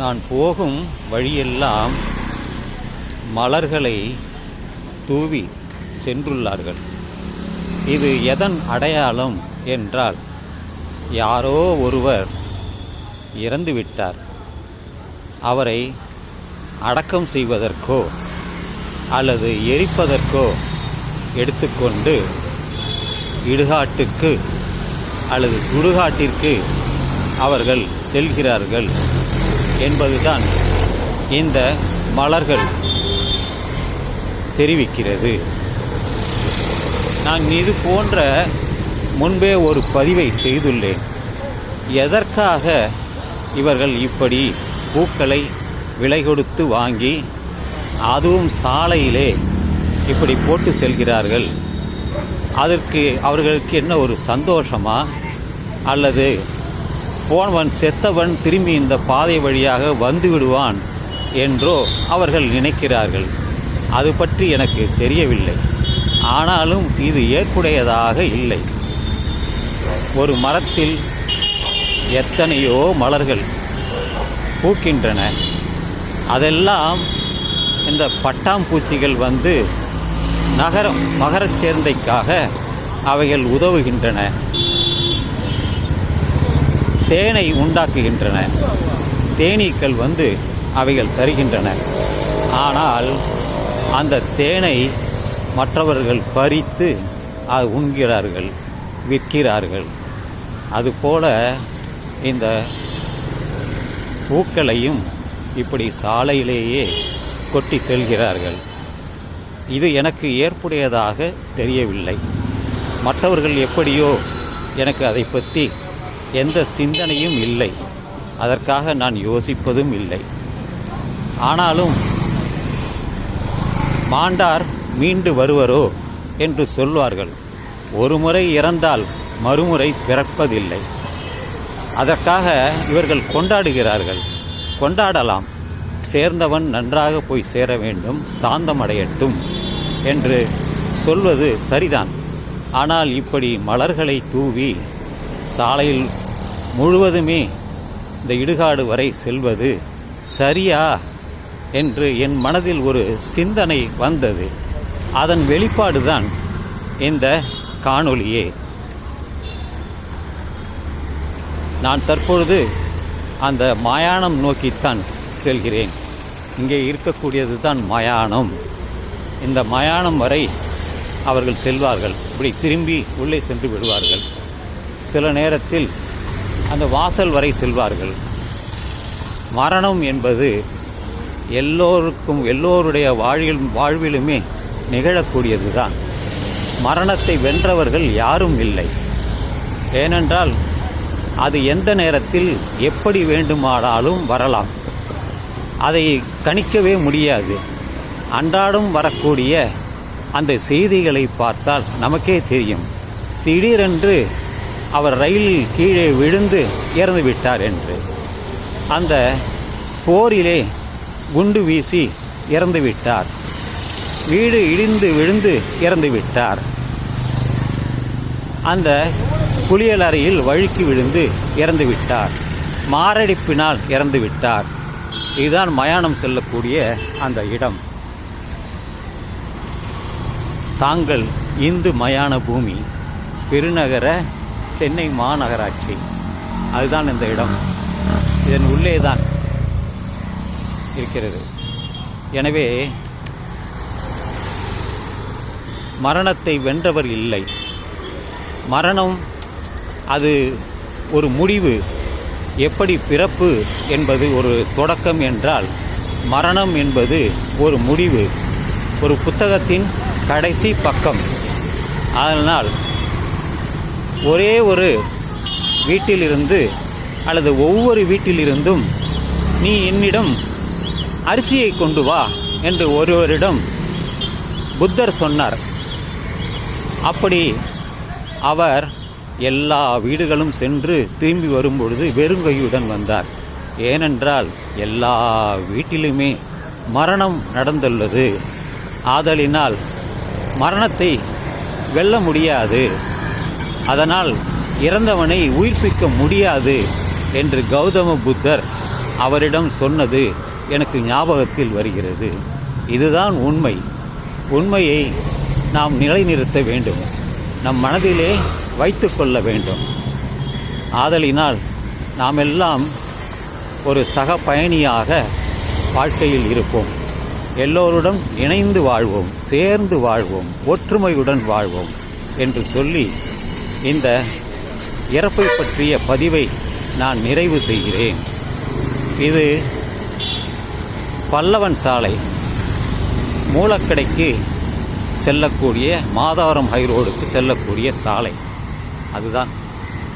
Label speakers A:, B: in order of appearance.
A: நான் போகும் வழியெல்லாம் மலர்களை தூவி சென்றுள்ளார்கள். இது எதன் அடையாளம் என்றால் யாரோ ஒருவர் இறந்துவிட்டார். அவரை அடக்கம் செய்வதற்கோ அல்லது எரிப்பதற்கோ எடுத்துக்கொண்டு இடுகாட்டுக்கு அல்லது சுடுகாட்டிற்கு அவர்கள் செல்கிறார்கள். என்பதுதான் இந்த மலர்கள் தெரிவிக்கிறது. நான் இது போன்ற முன்பே ஒரு பதிவை செய்துள்ளேன். எதற்காக இவர்கள் இப்படி பூக்களை விலை கொடுத்து வாங்கி அதுவும் சாலையிலே இப்படி போட்டு செல்கிறார்கள்? அதற்கு அவர்களுக்கு என்ன ஒரு சந்தோஷமா? அல்லது போனவன் செத்தவன் திரும்பி இந்த பாதை வழியாக வந்து விடுவான் என்றோ அவர்கள் நினைக்கிறார்கள். அது பற்றி எனக்கு தெரியவில்லை. ஆனாலும் இது ஏற்புடையதாக இல்லை. ஒரு மரத்தில் எத்தனையோ மலர்கள் பூக்கின்றன. அதெல்லாம் இந்த பட்டாம்பூச்சிகள் வந்து நகரம் மகரச் சேர்ந்தைக்காக அவைகள் உதவுகின்றன. தேனை உண்டாக்குகின்றன. தேனீக்கள் வந்து அவைகள் தருகின்றன. ஆனால் அந்த தேனை மற்றவர்கள் பறித்து அது உண்கிறார்கள் விற்கிறார்கள். அதுபோல இந்த பூக்களையும் இப்படி சாலையிலேயே கொட்டி செல்கிறார்கள். இது எனக்கு ஏற்புடையதாக தெரியவில்லை. மற்றவர்கள் எப்படியோ எனக்கு அதை பற்றி எந்த சிந்தனையும் இல்லை. அதற்காக நான் யோசிப்பதும் இல்லை. ஆனாலும் மாண்டார் மீண்டு வருவரோ? என்று சொல்வார்கள். ஒரு முறை இறந்தால் மறுமுறை பிறப்பதில்லை. அதற்காக இவர்கள் கொண்டாடுகிறார்கள். கொண்டாடலாம். சேர்ந்தவன் நன்றாக போய் சேர வேண்டும். சாந்தமடையட்டும் என்று சொல்வது சரிதான். ஆனால் இப்படி மலர்களை தூவி சாலையில் முழுவதுமே இந்த இடுகாடு வரை செல்வது சரியா என்று என் மனதில் ஒரு சிந்தனை வந்தது. அதன் வெளிப்பாடுதான் இந்த காணொளியே. நான் தற்பொழுது அந்த மயானம் நோக்கித்தான் செல்கிறேன். இங்கே இருக்கக்கூடியது தான் மயானம் இந்த மயானம் வரை அவர்கள் செல்வார்கள். இப்படி திரும்பி உள்ளே சென்று விடுவார்கள். சில நேரத்தில் அந்த வாசல் வரை செல்வார்கள். மரணம் என்பது எல்லோருக்கும் எல்லோருடைய வாழ்வில் வாழ்விலுமே நிகழக்கூடியது தான் மரணத்தை வென்றவர்கள் யாரும் இல்லை. ஏனென்றால் அது எந்த நேரத்தில் எப்படி வேண்டுமானாலும் வரலாம். அதை கணிக்கவே முடியாது. அன்றாடம் வரக்கூடிய அந்த செய்திகளை பார்த்தால் நமக்கே தெரியும். திடீரென்று அவர் ரயிலில் கீழே விழுந்து இறந்து விட்டார் என்று. அந்த போரிலே குண்டு வீசி இறந்து விட்டார். வீடு இடிந்து விழுந்து இறந்து விட்டார். அந்த குளியலறையில் வழுக்கி விழுந்து இறந்து விட்டார். மாரடைப்பினால் இறந்து விட்டார். இதுதான் மயானம் செல்லக்கூடிய அந்த இடம். தாங்கள் இந்து மயான பூமி பெருநகர சென்னை மாநகராட்சி. அதுதான் இந்த இடம். இதன் உள்ளே தான் இருக்கிறது. எனவே மரணத்தை வென்றவர் இல்லை. மரணம் அது ஒரு முடிவு. எப்படி பிறப்பு என்பது ஒரு தொடக்கம் என்றால் மரணம் என்பது ஒரு முடிவு. ஒரு புத்தகத்தின் கடைசி பக்கம். அதனால் ஒரே ஒரு வீட்டிலிருந்து அல்லது ஒவ்வொரு வீட்டிலிருந்தும் நீ என்னிடம் அரிசியை கொண்டு வா என்று ஒருவரிடம் புத்தர் சொன்னார். அப்படி அவர் எல்லா வீடுகளும் சென்று திரும்பி வரும்பொழுது வெறுங்கையுடன் வந்தார். ஏனென்றால் எல்லா வீட்டிலுமே மரணம் நடந்துள்ளது. ஆதலினால் மரணத்தை வெல்ல முடியாது. அதனால் இறந்தவனை உயிர்ப்பிக்க முடியாது என்று கௌதம புத்தர் அவரிடம் சொன்னது எனக்கு ஞாபகத்தில் வருகிறது. இதுதான் உண்மை. உண்மையை நாம் நிலைநிறுத்த வேண்டும். நம் மனதிலே வைத்து கொள்ள வேண்டும். ஆதலினால் நாம் எல்லாம் ஒரு சக பயணியாக வாழ்க்கையில் இருப்போம். எல்லோருடன் இணைந்து வாழ்வோம் சேர்ந்து வாழ்வோம் ஒற்றுமையுடன் வாழ்வோம் என்று சொல்லி இந்த இறப்பை பற்றிய பதிவை நான் நிறைவு செய்கிறேன். இது பல்லவன் சாலை மூலக்கடைக்கு செல்லக்கூடிய மாதவரம் ஹைரோடுக்கு செல்லக்கூடிய சாலை. அதுதான்